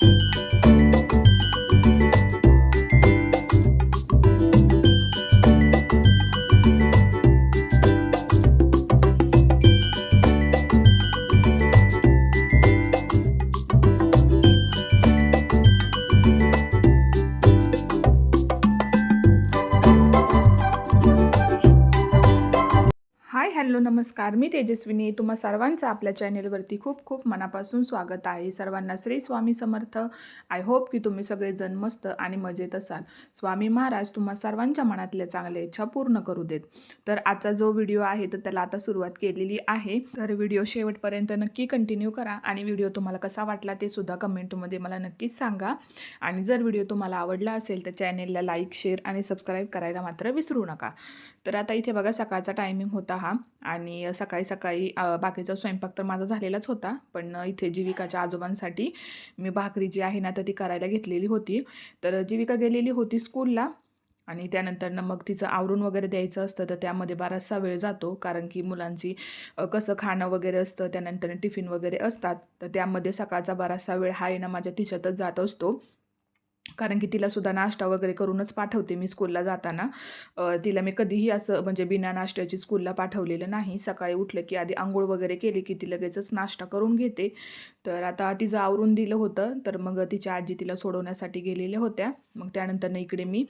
you नमस्कार मी तेजस्विनी तुम्हा सर्वांचं आपल्या चॅनेलवरती खूप खूप मनापासून स्वागत आहे. सर्वांना श्री स्वामी समर्थ. आय होप की तुम्ही सगळेजण मस्त आणि मजेत असाल. स्वामी महाराज तुम्हा सर्वांच्या मनातल्या चांगल्या इच्छा पूर्ण करू देत. तर आजचा जो व्हिडिओ आहे तर त्याला आता सुरुवात केलेली आहे. तर व्हिडिओ शेवटपर्यंत नक्की कंटिन्यू करा आणि व्हिडिओ तुम्हाला कसा वाटला ते सुद्धा कमेंटमध्ये मला नक्कीच सांगा. आणि जर व्हिडिओ तुम्हाला आवडला असेल तर चॅनेलला लाईक शेअर आणि सबस्क्राईब करायला मात्र विसरू नका. तर आता इथे बघा सकाळचा टायमिंग होता हा. आणि सकाळी सकाळी बाकीचा स्वयंपाक तर माझा झालेलाच होता. पण इथे जीविकाच्या आजोबांसाठी मी भाकरी जी आहे ना तर ती करायला घेतलेली होती. तर जीविका गेलेली होती स्कूलला आणि त्यानंतर ना मग तिचं आवरून वगैरे द्यायचं असतं तर त्यामध्ये बराचसा वेळ जातो. कारण की मुलांची कसं खाणं वगैरे असतं त्यानंतर टिफिन वगैरे असतात. तर त्यामध्ये सकाळचा बराचसा वेळ हा आहे ना माझ्या तिच्यातच जात असतो. कारण की तिला सुद्धा नाश्ता वगैरे करूनच पाठवते मी स्कूलला जाताना. तिला मी कधीही असं म्हणजे बिना नाश्त्याची स्कूलला पाठवलेलं नाही. सकाळी उठलं की आधी आंघोळ वगैरे केली की ती लगेचच नाश्ता करून घेते. तर आता तिचं आवरून दिलं होतं तर मग तिच्या आजी तिला सोडवण्यासाठी गेलेल्या होत्या. मग त्यानंतर इकडे मी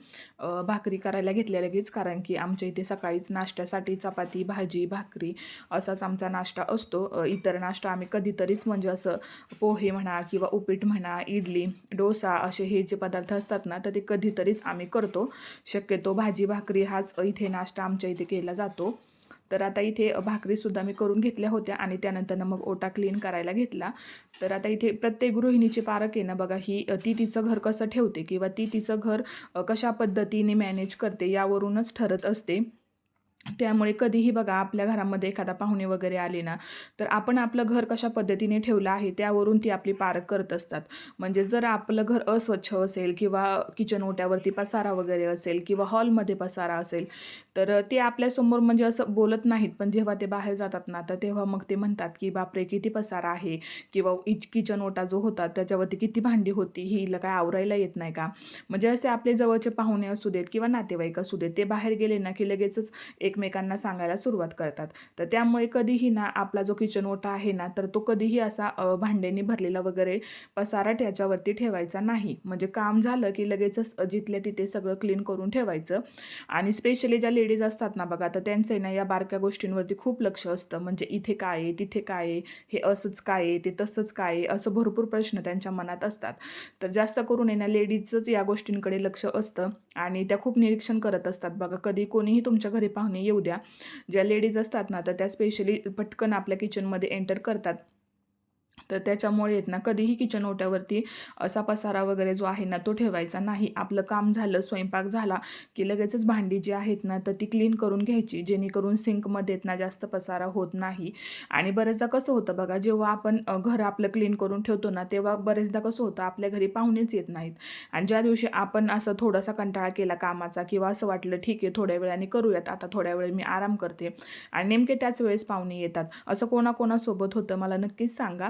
भाकरी करायला घेतल्या लगेच कारण की आमच्या इथे सकाळीच नाश्त्यासाठी चपाती भाजी भाकरी असाच आमचा नाश्ता असतो. इतर नाश्ता आम्ही कधीतरीच म्हणजे असं पोहे म्हणा किंवा उपीट म्हणा इडली डोसा असे हे जे पदार्थ असतात ना तर ते कधीतरीच आम्ही करतो. शक्यतो भाजी भाकरी हाच इथे नाश्ता आमच्या इथे केला जातो. तर आता इथे भाकरीसुद्धा मी करून घेतल्या होत्या आणि त्यानंतर मग ओटा क्लीन करायला घेतला. तर आता इथे प्रत्येक गृहिणीची पारख आहे ना बघा ही ती तिचं घर कसं ठेवते किंवा ती तिचं घर कशा पद्धतीने मॅनेज करते यावरूनच ठरत असते. त्यामुळे कधीही बघा आपल्या घरामध्ये एखादा पाहुणे वगैरे आले ना तर आपण आपलं घर कशा पद्धतीने ठेवलं आहे त्यावरून ती आपली पारख करत असतात. म्हणजे जर आपलं घर अस्वच्छ असेल किंवा किचन ओट्यावरती पसारा वगैरे असेल किंवा हॉलमध्ये पसारा असेल तर ते आपल्यासमोर म्हणजे असं बोलत नाहीत. पण जेव्हा ते बाहेर जातात ना तर तेव्हा मग ते म्हणतात की बापरे किती पसारा आहे किंवा इच किचन ओटा जो होता त्याच्यावरती किती भांडी होती ही हिला काय आवरायला येत नाही का? म्हणजे असे आपले जवळचे पाहुणे असू देत किंवा नातेवाईक असू देत ते बाहेर गेले ना की लगेचच एकमेकांना सांगायला सुरुवात करतात. तर त्यामुळे कधीही ना आपला जो किचन ओटा आहे ना तर तो कधीही असा भांड्यांनी भरलेला वगैरे पसारा त्याच्यावरती ठेवायचा नाही. म्हणजे काम झालं की लगेचच जिथल्या तिथे सगळं क्लीन करून ठेवायचं. आणि स्पेशली ज्या लेडीज असतात ना बघा तर त्यांचं आहे ना या बारक्या गोष्टींवरती खूप लक्ष असतं. म्हणजे इथे काय आहे तिथे काय आहे हे असंच काय आहे ते तसंच काय आहे असं भरपूर प्रश्न त्यांच्या मनात असतात. तर जास्त करून आहे ना लेडीजचंच या गोष्टींकडे लक्ष असतं. आणि त्या खूप निरीक्षण करत असतात. बघा कधी कोणीही तुमच्या घरी पाहुणे येऊ द्या. ज्या लेडीज असतात ना तर त्या स्पेशली पटकन आपल्या किचनमध्ये एंटर करतात. तर त्याच्यामुळे आहेत ना कधीही किचन ओट्यावरती असा पसारा वगैरे जो आहे ना तो ठेवायचा नाही. आपलं काम झालं स्वयंपाक झाला की लगेचच भांडी जी आहेत ना तर ती क्लीन करून घ्यायची जेणेकरून सिंकमध्ये ना जास्त पसारा होत नाही. आणि बरेचदा कसं होतं बघा जेव्हा आपण घर आपलं क्लीन करून ठेवतो ना तेव्हा बरेचदा कसं होतं आपल्या घरी पाहुणेच येत नाहीत. आणि ज्या दिवशी आपण असं थोडासा कंटाळा केला कामाचा किंवा असं वाटलं ठीक आहे थोड्या वेळाने करूयात आता थोड्या वेळ मी आराम करते. आणि नेमके त्याच वेळेस पाहुणे येतात. असं कोणाकोणासोबत होतं मला नक्कीच सांगा.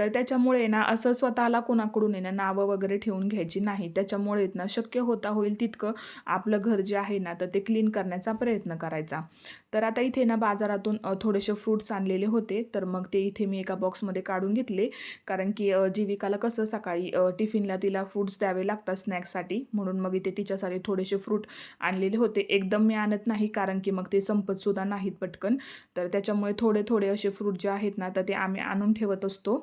तर त्याच्यामुळे ना असं स्वतःला कोणाकडून आहे ना नावं वगैरे ठेवून घ्यायची नाही. त्याच्यामुळे ना शक्य होता होईल तितकं आपलं घर जे आहे ना तर ते क्लीन करण्याचा प्रयत्न करायचा. तर आता इथे ना बाजारातून थोडेसे फ्रूट्स आणलेले होते. तर मग ते इथे मी एका बॉक्समध्ये काढून घेतले. कारण की जीविकाला कसं सकाळी टिफिनला तिला फ्रूट्स द्यावे लागतात स्नॅक्ससाठी म्हणून मग इथे तिच्यासाठी थोडेसे फ्रूट आणलेले होते. एकदम मी आणत नाही कारण की मग ते संपतसुद्धा नाहीत पटकन. तर त्याच्यामुळे थोडे थोडे असे फ्रूट जे आहेत ना तर ते आम्ही आणून ठेवत असतो.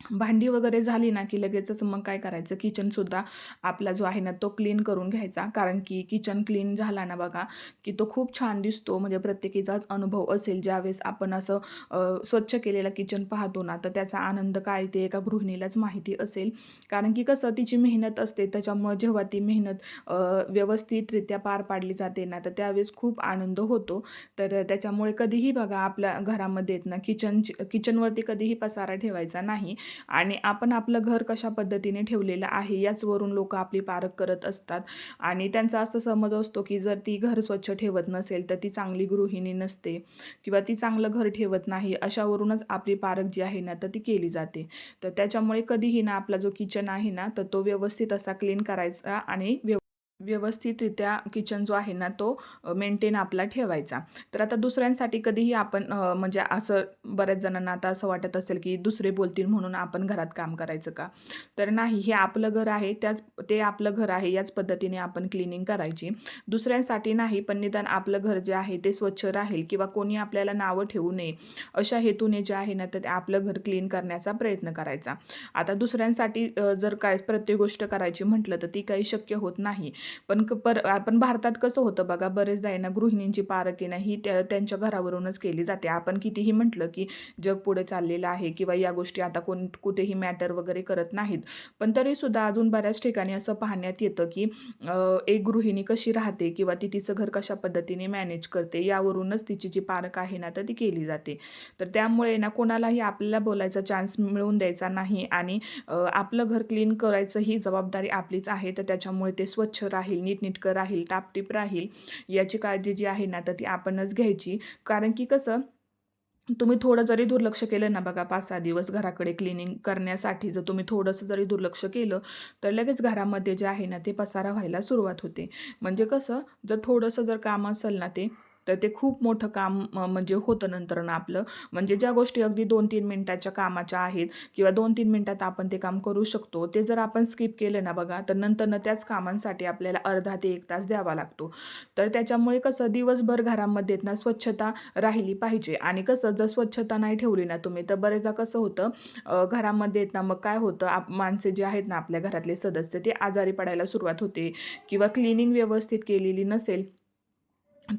भांडी वगैरे झाली ना की लगेचच मग काय करायचं? किचनसुद्धा आपला जो आहे ना तो क्लीन करून घ्यायचा. कारण की किचन क्लीन झाला ना बघा की तो खूप छान दिसतो. म्हणजे प्रत्येकीचाच अनुभव असेल. ज्यावेळेस आपण असं स्वच्छ केलेलं किचन पाहतो ना तर त्याचा आनंद काय ते एका गृहिणीलाच माहिती असेल. कारण की कसं तिची मेहनत असते. त्याच्यामुळं जेव्हा ती मेहनत व्यवस्थितरित्या पार पाडली जाते ना तर त्यावेळेस खूप आनंद होतो. तर त्याच्यामुळे कधीही बघा आपल्या घरामध्ये येत ना किचन किचनवरती कधीही पसारा ठेवायचा नाही. आणि आपण आपलं घर कशा पद्धतीने ठेवलेलं आहे याचवरून लोक आपली पारख करत असतात. आणि त्यांचा असं समज असतो की जर ती घर स्वच्छ ठेवत नसेल तर ती चांगली गृहिणी नसते किंवा ती चांगलं घर ठेवत नाही अशावरूनच आपली पारख जी आहे ना तर ती केली जाते. तर त्याच्यामुळे कधीही ना आपला जो किचन आहे ना तर तो व्यवस्थित असा क्लीन करायचा आणि व्यव व्यवस्थितरित्या किचन जो आहे ना तो मेंटेन आपला ठेवायचा. तर आता दुसऱ्यांसाठी कधीही आपण म्हणजे असं बऱ्याच जणांना आता असं वाटत असेल की दुसरे बोलतील म्हणून आपण घरात काम करायचं का? तर नाही हे आपलं घर आहे त्याच ते आपलं घर आहे याच पद्धतीने आपण क्लिनिंग करायची. दुसऱ्यांसाठी नाही पण निदान आपलं घर जे आहे ते स्वच्छ राहील किंवा कोणी आपल्याला नावं ठेवू नये. अशा हेतूने जे आहे ना तर आपलं घर क्लीन करण्याचा प्रयत्न करायचा. आता दुसऱ्यांसाठी जर काय प्रत्येक गोष्ट करायची म्हटलं तर ती काही शक्य होत नाही. पण क पर आपण भारतात कसं होतं बघा बरेचदा आहे ना गृहिणींची पारख आहे ना ही त्या त्यांच्या घरावरूनच केली जाते. आपण कितीही म्हटलं की जग पुढे चाललेलं आहे किंवा या गोष्टी आता कोण कुठेही मॅटर वगैरे करत नाहीत. पण तरीसुद्धा अजून बऱ्याच ठिकाणी असं पाहण्यात येतं की एक गृहिणी कशी राहते किंवा ती तिचं घर कशा पद्धतीने मॅनेज करते यावरूनच तिची जी पारख आहे ना तर ती केली जाते. तर त्यामुळे ना कोणालाही आपल्याला बोलायचा चान्स मिळवून द्यायचा नाही आणि आपलं घर क्लीन करायचं ही जबाबदारी आपलीच आहे तर त्याच्यामुळे ते स्वच्छ राहील नीटनीटकं राहील टापटीप राहील याची काळजी जी आहे ना तर ती आपणच घ्यायची. कारण की कसं तुम्ही थोडं जरी दुर्लक्ष केलं ना बघा पाच सहा दिवस घराकडे क्लिनिंग करण्यासाठी जर तुम्ही थोडंसं जरी दुर्लक्ष केलं तर लगेच घरामध्ये जे आहे ना ते पसारा व्हायला सुरुवात होते. म्हणजे कसं जर थोडंसं जर काम असेल ना ते तर ते खूप मोठं काम म्हणजे होतं नंतर ना आपलं. म्हणजे ज्या गोष्टी अगदी दोन तीन मिनटाच्या कामाच्या आहेत किंवा दोन तीन मिनटात आपण ते काम करू शकतो ते जर आपण स्किप केलं ना बघा तर नंतरनं त्याच कामांसाठी आपल्याला अर्धा ते एक तास द्यावा लागतो. तर त्याच्यामुळे कसं दिवसभर घरामध्ये ना स्वच्छता राहिली पाहिजे. आणि कसं जर स्वच्छता नाही ठेवली ना तुम्ही तर बरेचदा कसं होतं घरामध्ये ना मग काय होतं आप माणसे जे आहेत ना आपल्या घरातले सदस्य ते आजारी पडायला सुरुवात होते किंवा क्लिनिंग व्यवस्थित केलेली नसेल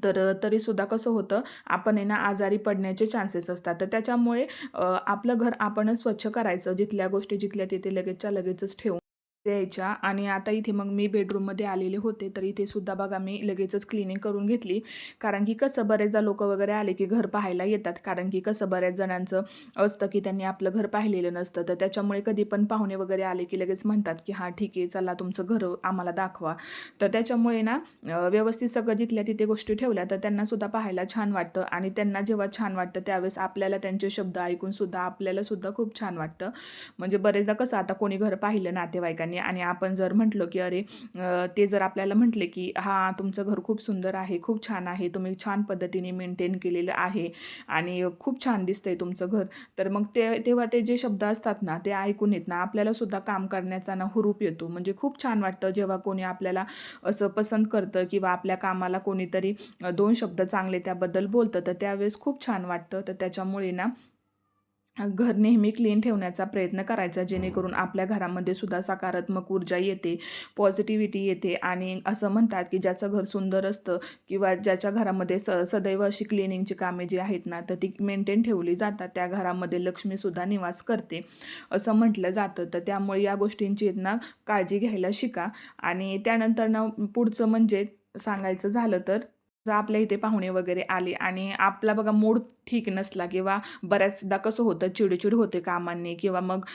तर तरीसुद्धा कसं होतं आपण आहे ना आजारी पडण्याचे चान्सेस असतात. तर त्याच्यामुळे आपलं घर आपणच स्वच्छ करायचं जिथल्या गोष्टी जिथल्या तिथे लगेचच्या लगेचच ठेवून. द्यायच्या. आणि आता इथे मग मी बेडरूममध्ये आलेले होते तर इथे सुद्धा बघा मी लगेचच क्लिनिंग करून घेतली. कारण की कसं बरेचदा लोक वगैरे आले की घर पाहायला येतात. कारण की कसं बऱ्याच जणांचं असतं की त्यांनी आपलं घर पाहिलेलं नसतं. तर त्याच्यामुळे कधी पण पाहुणे वगैरे आले की लगेच म्हणतात की हां ठीक आहे चला तुमचं घर आम्हाला दाखवा. तर त्याच्यामुळे ना व्यवस्थित सगळं जिथल्या तिथे गोष्टी ठेवल्या तर त्यांना सुद्धा पाहायला छान वाटतं. आणि त्यांना जेव्हा छान वाटतं त्यावेळेस आपल्याला त्यांचे शब्द ऐकून सुद्धा आपल्याला सुद्धा खूप छान वाटतं. म्हणजे बरेचदा कसं आता कोणी घर पाहिलं नातेवाईकांनी आणि आपण जर म्हटलं की अरे ते जर आपल्याला म्हटले की हां तुमचं घर खूप सुंदर आहे खूप छान आहे तुम्ही छान पद्धतीने मेंटेन केलेलं आहे आणि खूप छान दिसतंय तुमचं घर तर मग ते तेव्हा ते जे शब्द असतात ना ते ऐकून येत ना आपल्याला सुद्धा काम करण्याचा ना हुरूप येतो. म्हणजे खूप छान वाटतं जेव्हा कोणी आपल्याला असं पसंत करतं किंवा आपल्या कामाला कोणीतरी दोन शब्द चांगले त्याबद्दल बोलतं तर त्यावेळेस खूप छान वाटतं. तर त्याच्यामुळे ना घर नेहमी क्लीन ठेवण्याचा प्रयत्न करायचा जेणेकरून आपल्या घरामध्ये सुद्धा सकारात्मक ऊर्जा येते पॉझिटिव्हिटी येते आणि असं म्हणतात की ज्याचं घर सुंदर असतं किंवा ज्याच्या घरामध्ये स सदैव अशी क्लिनिंगची कामे जी आहेत ना तर ती मेंटेन ठेवली जातात. त्या घरामध्ये लक्ष्मीसुद्धा निवास करते असं म्हटलं जातं. तर त्यामुळे या गोष्टींची ना काळजी घ्यायला शिका. आणि त्यानंतर ना पुढचं म्हणजे सांगायचं झालं तर जर आपल्या इथे पाहुणे वगैरे आले आणि आपला बघा मूड ठीक नसला किंवा बऱ्याचदा कसं होतं चिडचिड होते कामांनी किंवा मग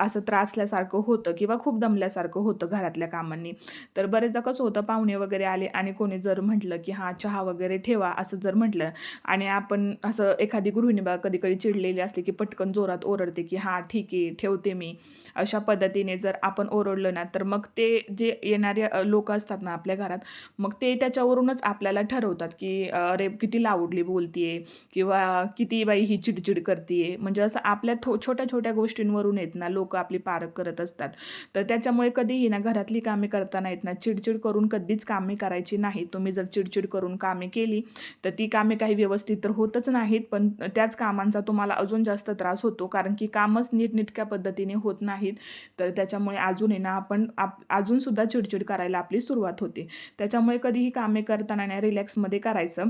असं त्रासल्यासारखं होतं किंवा खूप दमल्यासारखं होतं घरातल्या कामांनी तर बरेचदा कसं होतं पाहुणे वगैरे आले आणि कोणी जर म्हटलं की हां चहा वगैरे ठेवा असं जर म्हटलं आणि आपण असं एखादी गृहिणी बा कधी कधी चिडलेली असते की पटकन जोरात ओरडते की हां ठीक आहे ठेवते मी अशा पद्धतीने जर आपण ओरडलं ना तर मग ते जे येणारे लोक असतात ना आपल्या घरात मग ते त्याच्यावरूनच आपल्याला ठरवतात की अरे किती लाऊडली बोलतीये किंवा किती बाई ही चिडचिड करते म्हणजे असं आपल्या थो छोट्या छोट्या गोष्टींवरून येत ना लोक आपली पारख करत असतात. तर त्याच्यामुळे कधीही ना घरातली कामे करताना येत ना चिडचिड करून कधीच कामे करायची नाही तुम्ही जर चिडचिड करून कामे केली तर ती कामे काही व्यवस्थित तर होतच नाहीत पण त्याच कामांचा तुम्हाला अजून जास्त त्रास होतो. कारण की कामच नीटनेटक्या पद्धतीने होत नाहीत. तर त्याच्यामुळे अजून आहे ना आपण आप अजूनसुद्धा चिडचिड करायला आपली सुरुवात होते. त्याच्यामुळे कधीही कामे करताना ना कॉम्प्लेक्समध्ये करायचं.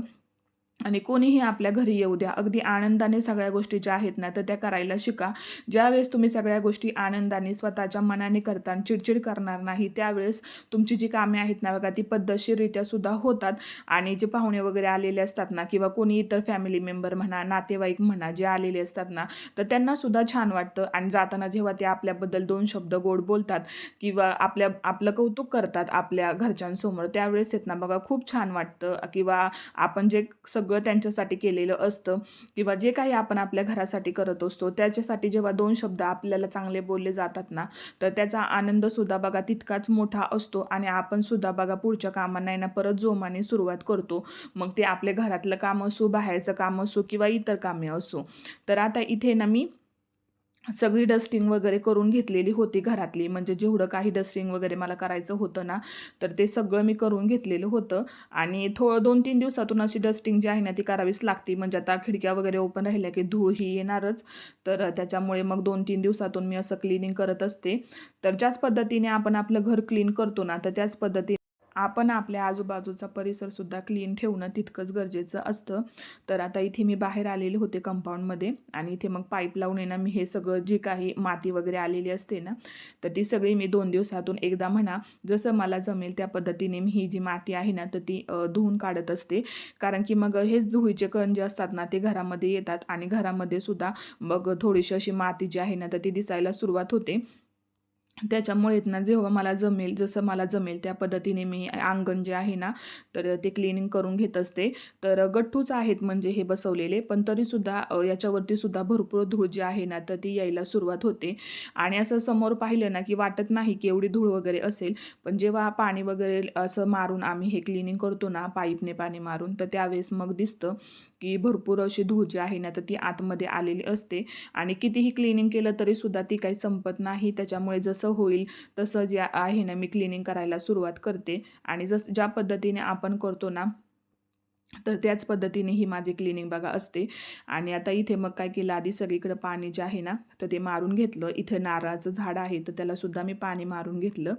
आणि कोणीही आपल्या घरी येऊ द्या. अगदी आनंदाने सगळ्या गोष्टी ज्या आहेत ना तर त्या करायला शिका. ज्यावेळेस तुम्ही सगळ्या गोष्टी आनंदाने स्वतःच्या मनाने करता चिडचिड करणार नाही त्यावेळेस तुमची जी कामे आहेत ना बघा ती पद्धतशीररित्या सुद्धा होतात. आणि जे पाहुणे वगैरे आलेले असतात ना किंवा कोणी इतर फॅमिली मेंबर म्हणा नातेवाईक म्हणा जे आलेले असतात ना तर त्यांना सुद्धा छान वाटतं. आणि जाताना जेव्हा ते आपल्याबद्दल दोन शब्द गोड बोलतात किंवा आपल्या आपलं कौतुक करतात आपल्या घरच्यांसमोर त्यावेळेस येत ना बघा खूप छान वाटतं. किंवा आपण जे सगळं त्यांच्यासाठी केलेलं असतं किंवा जे काही आपण आपल्या घरासाठी करत असतो त्याच्यासाठी जेव्हा दोन शब्द आपल्याला चांगले बोलले जातात ना तर त्याचा आनंदसुद्धा बघा तितकाच मोठा असतो आणि आपण सुद्धा बघा पुढच्या कामांना ना परत जोमाने सुरुवात करतो. मग ते आपल्या घरातलं काम असो बाहेरचं काम असो किंवा इतर कामे असो. तर आता इथे ना मी सगळी डस्टिंग वगैरे करून घेतलेली होती घरातली. म्हणजे जेवढं काही डस्टिंग वगैरे मला करायचं होतं ना तर ते सगळं मी करून घेतलेलं होतं. आणि थोडं दोन तीन दिवसातून अशी डस्टिंग जी आहे ना ती करावीच लागते. म्हणजे आता खिडक्या वगैरे ओपन राहिल्या की धूळ ही येणारच. तर त्याच्यामुळे मग दोन तीन दिवसातून मी असं क्लिनिंग करत असते. तर ज्याच पद्धतीने आपण आपलं घर क्लीन करतो ना तर त्याच पद्धतीने आपण आपल्या आजूबाजूचा परिसरसुद्धा क्लीन ठेवणं तितकंच गरजेचं असतं. तर आता इथे मी बाहेर आलेले होते कंपाऊंडमध्ये आणि इथे मग पाईप लावून आहे ना मी हे सगळं जी काही माती वगैरे आलेली असते ना तर ती सगळी मी दोन दिवसातून एकदा म्हणा जसं मला जमेल त्या पद्धतीने मी ही जी माती आहे ना तर ती धुवून काढत असते. कारण की मग हेच धुळीचे कण जे असतात ना ते घरामध्ये येतात आणि घरामध्ये सुद्धा मग थोडीशी अशी माती जी आहे ना तर ती दिसायला सुरुवात होते. त्याच्यामुळे ना जेव्हा मला जमेल जसं मला जमेल त्या पद्धतीने मी अंगण जे आहे ना तर ते क्लिनिंग करून घेत असते. तर गठ्ठूच आहेत म्हणजे हे बसवलेले पण तरीसुद्धा याच्यावरती सुद्धा भरपूर धूळ जी आहे ना तर ती यायला सुरुवात होते. आणि असं समोर पाहिलं ना की वाटत नाही की एवढी धूळ वगैरे असेल पण जेव्हा पाणी वगैरे असं मारून आम्ही हे क्लिनिंग करतो ना पाईपने पाणी मारून तर त्यावेळेस मग दिसतं की भरपूर अशी धूळ जी आहे ना तर ती आतमध्ये आलेली असते. आणि कितीही क्लिनिंग केलं तरीसुद्धा ती काही संपत नाही. त्याच्यामुळे जसं जसं होईल तसं जे आहे ना मी क्लिनिंग करायला सुरुवात करते. आणि जस ज्या पद्धतीने आपण करतो ना तर त्याच पद्धतीने ही माझी क्लिनिंग बघा असते. आणि आता इथे मग काय केलं आधी सगळीकडं पाणी जे आहे ना तर ते मारून घेतलं. इथं नारळाचं झाड आहे तर त्यालासुद्धा मी पाणी मारून घेतलं.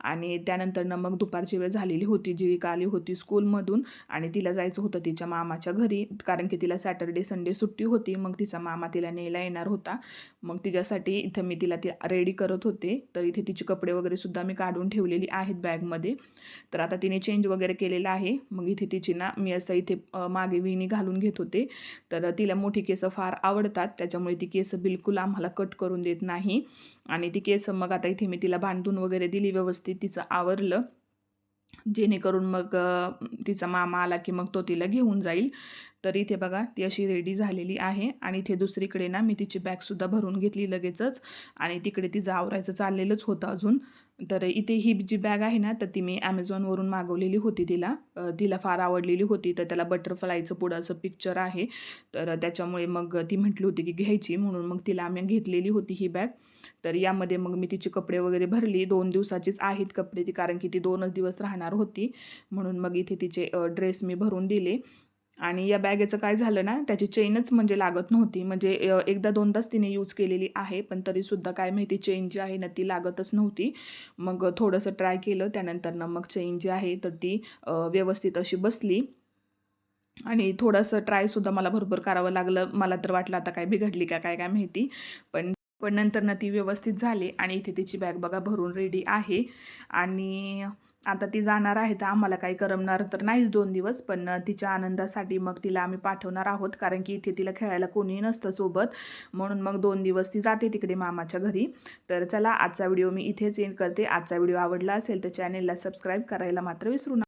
आणि त्यानंतरनं मग दुपारची वेळ झालेली होती जीविका आली होती स्कूलमधून आणि तिला जायचं होतं तिच्या मामाच्या घरी कारण की तिला सॅटर्डे संडे सुट्टी होती. मग तिचा मामा तिला न्यायला येणार होता. मग तिच्यासाठी इथं मी तिला ती रेडी करत होते. तर इथे तिचे कपडे वगैरे सुद्धा मी काढून ठेवलेली आहेत बॅगमध्ये तर आता तिने चेंज वगैरे केलेला आहे. मग इथे तिची ना मी असं इथे मागे विणी घालून घेत होते. तर तिला मोठी केसं फार आवडतात. त्याच्यामुळे ती केसं बिलकुल आम्हाला कट करून देत नाही. आणि ती केसं मग आता इथे मी तिला बांधून वगैरे दिली व्यवस्थित. तिचं आवरलं. जेणेकरून मग तिचा मामा आला की मग तो तिला घेऊन जाईल. तर इथे बघा ती अशी रेडी झालेली आहे. आणि इथे दुसरीकडे ना मी तिची बॅगसुद्धा भरून घेतली लगेचच. आणि तिकडे तिचं आवरायचं चाललेलंच होतं अजून. तर इथे ही जी बॅग आहे ना तर ती मी ॲमेझॉनवरून मागवलेली होती तिला. तिला फार आवडलेली होती तर त्याला बटरफ्लायचं पुढं असं पिक्चर आहे. तर त्याच्यामुळे मग ती म्हटली होती की घ्यायची म्हणून मग तिला आम्ही घेतलेली होती ही बॅग तर यामध्ये मग मी तिचे कपडे वगैरे भरली. दोन दिवसाचीच आहेत कपडे ती कारण की ती दोनच दिवस राहणार होती. म्हणून मग इथे तिचे ड्रेस मी भरून दिले. आणि या बॅगेचं काय झालं ना त्याची चेनच म्हणजे लागत नव्हती. म्हणजे एकदा दोनदाच तिने यूज केलेली आहे पण तरीसुद्धा काय माहिती चेन जी आहे ना ती लागतच नव्हती. मग थोडंसं ट्राय केलं त्यानंतर ना मग चेन जी आहे तर ती व्यवस्थित अशी बसली. आणि थोडंसं ट्रायसुद्धा मला भरपूर करावं लागलं. मला तर वाटलं आता काय बिघडली का काय काय माहिती. पण पण नंतर ना ती व्यवस्थित झाली आणि इथे तिची बॅग बघा भरून रेडी आहे. आणि आता ती जाणार आहे तर आम्हाला काही करमणार तर नाहीच दोन दिवस पण तिच्या आनंदासाठी मग तिला आम्ही पाठवणार आहोत कारण की इथे तिला खेळायला कोणी नसतं सोबत. म्हणून मग दोन दिवस ती जाते तिकडे मामाच्या घरी. तर चला आजचा व्हिडिओ मी इथेच एंड करते. आजचा व्हिडिओ आवडला असेल तर चॅनेलला सबस्क्राईब करायला मात्र विसरू नका.